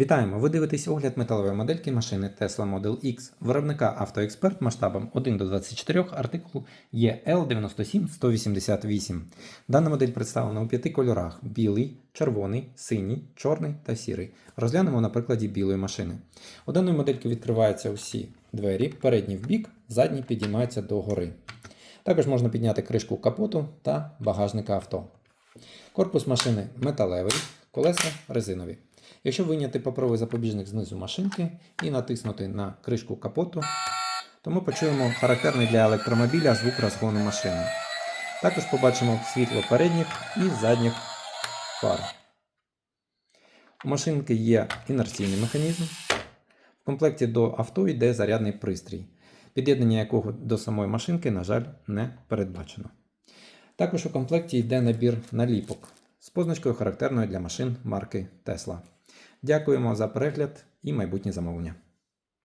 Вітаємо! Ви дивитесь огляд металевої модельки машини Tesla Model X, виробника AutoExpert масштабом 1 до 24, артикул EL97188. Дана модель представлена у п'яти кольорах: білий, червоний, синій, чорний та сірий. Розглянемо на прикладі білої машини. У даної модельки відкриваються усі двері, передні в бік, задні підіймаються догори. Також можна підняти кришку капоту та багажника авто. Корпус машини металевий, колеса резинові. Якщо вийняти паперовий запобіжник знизу машинки і натиснути на кришку капоту, то ми почуємо характерний для електромобіля звук розгону машини. Також побачимо світло передніх і задніх фар. У машинки є інерційний механізм. В комплекті до авто йде зарядний пристрій, під'єднання якого до самої машинки, на жаль, не передбачено. Також у комплекті йде набір наліпок з позначкою характерною для машин марки Tesla. Дякуємо за перегляд і майбутнє замовлення.